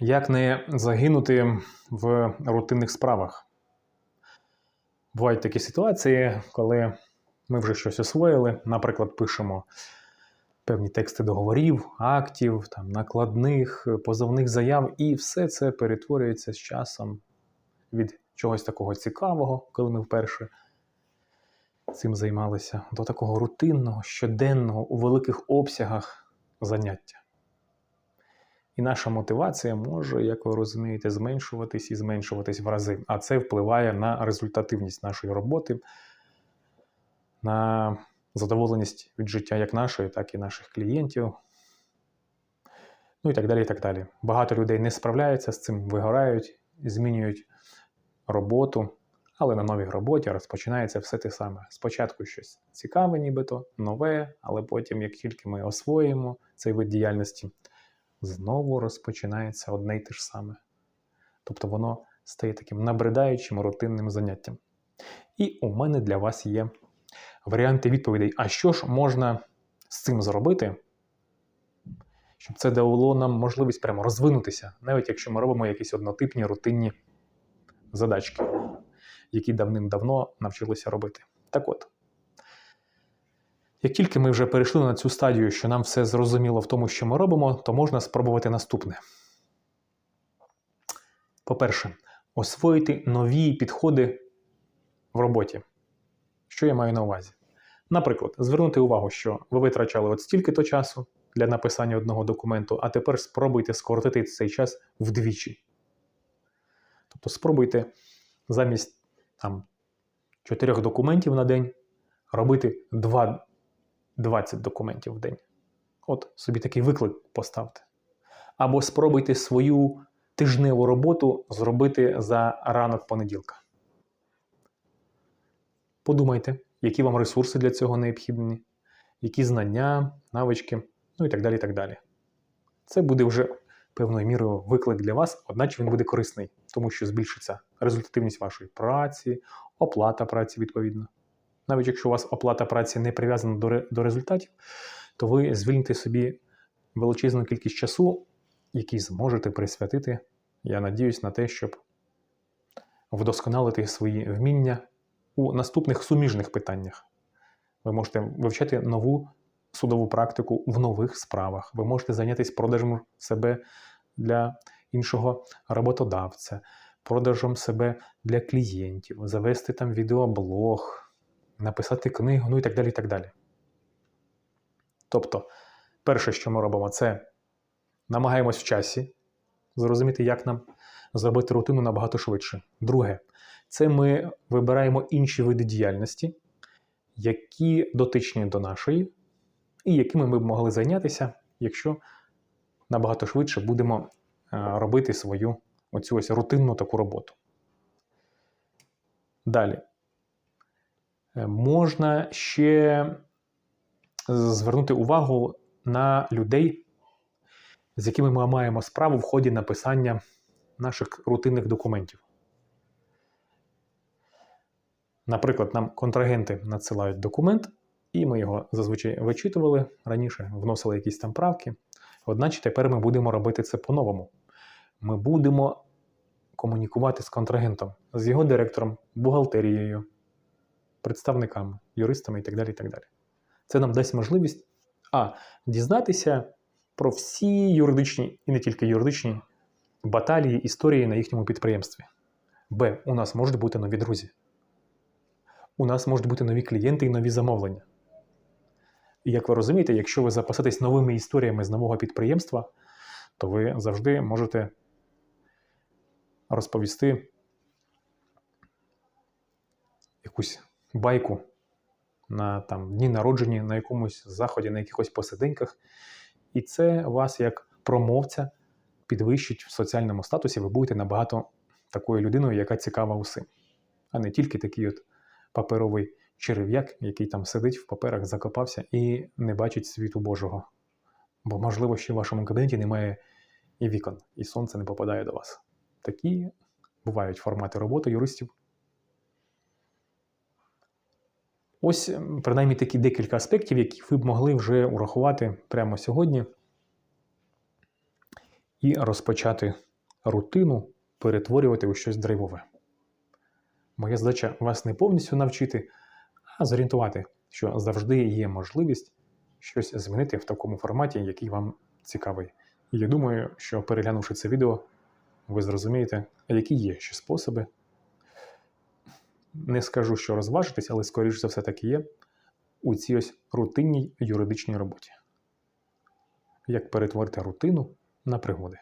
Як не загинути в рутинних справах? Бувають такі ситуації, коли ми вже щось освоїли, наприклад, пишемо певні тексти договорів, актів, там, накладних, позовних заяв, і все це перетворюється з часом від чогось такого цікавого, коли ми вперше цим займалися, до такого рутинного, щоденного, у великих обсягах заняття. І наша мотивація може, як ви розумієте, зменшуватись і зменшуватись в рази. А це впливає на результативність нашої роботи, на задоволеність від життя як нашої, так і наших клієнтів. Ну і так далі. і так далі. Багато людей не справляються з цим, вигорають, змінюють роботу, але на новій роботі розпочинається все те саме. Спочатку щось цікаве, нібито, нове, але потім, як тільки ми освоїмо цей вид діяльності, знову розпочинається одне й те ж саме. Тобто воно стає таким набридаючим рутинним заняттям. І у мене для вас є варіанти відповідей. А що ж можна з цим зробити, щоб це дало нам можливість прямо розвинутися, навіть якщо ми робимо якісь однотипні рутинні задачки, які давним-давно навчилися робити. Так от. Як тільки ми вже перейшли на цю стадію, що нам все зрозуміло в тому, що ми робимо, то можна спробувати наступне. По-перше, освоїти нові підходи в роботі. Що я маю на увазі? Наприклад, звернути увагу, що ви витрачали от стільки-то часу для написання одного документу, а тепер спробуйте скоротити цей час вдвічі. Тобто спробуйте замість там, чотирьох документів на день робити 2 20 документів в день. От собі такий виклик поставте. Або спробуйте свою тижневу роботу зробити за ранок понеділка. Подумайте, які вам ресурси для цього необхідні, які знання, навички, ну і так далі. так далі. Це буде вже певною мірою виклик для вас, одначе він буде корисний, тому що збільшиться результативність вашої праці, оплата праці відповідно. Навіть якщо у вас оплата праці не прив'язана до, до результатів, то ви звільните собі величезну кількість часу, який зможете присвятити, я надіюсь, на те, щоб вдосконалити свої вміння у наступних суміжних питаннях. Ви можете вивчати нову судову практику в нових справах. Ви можете зайнятися продажем себе для іншого роботодавця, продажем себе для клієнтів, завести там відеоблог написати книгу, ну і так далі. і так далі. Тобто, перше, що ми робимо, це намагаємось в часі зрозуміти, як нам зробити рутину набагато швидше. Друге, це ми вибираємо інші види діяльності, які дотичні до нашої, і якими ми б могли зайнятися, якщо набагато швидше будемо робити свою оцю ось рутинну таку роботу. Далі. Е, можна ще звернути увагу на людей, з якими ми маємо справу в ході написання наших рутинних документів. Наприклад, нам контрагенти надсилають документ, і ми його зазвичай вичитували раніше, вносили якісь там правки. Одначе тепер ми будемо робити це по-новому. Ми будемо комунікувати з контрагентом, з його директором, бухгалтерією представниками, юристами і так далі. і так далі. Це нам дасть можливість а. Дізнатися про всі юридичні і не тільки юридичні баталії історії на їхньому підприємстві. Б. У нас можуть бути нові друзі. У нас можуть бути нові клієнти і нові замовлення. І як ви розумієте, якщо ви запасетесь новими історіями з нового підприємства, то ви завжди можете розповісти якусь байку на там, дні народження, на якомусь заході, на якихось посиденьках. І це вас як промовця підвищить в соціальному статусі, ви будете набагато такою людиною, яка цікава усім. А не тільки такий от паперовий черев'як, який там сидить в паперах, закопався і не бачить світу Божого. Бо, можливо, ще в вашому кабінеті немає і вікон, і сонце не попадає до вас. Такі бувають формати роботи юристів. Ось, ем, принаймні, такі декілька аспектів, які ви б могли вже урахувати прямо сьогодні. і розпочати рутину перетворювати у щось драйвове. Моя задача вас не повністю навчити, а зорієнтувати, що завжди є можливість щось змінити в такому форматі, який вам цікавий. І я думаю, що переглянувши це відео, ви зрозумієте, які є ще способи. Не скажу, що розважитись, але скоріш за все так і є у цій ось рутинній юридичній роботі. Як перетворити рутину на пригоди.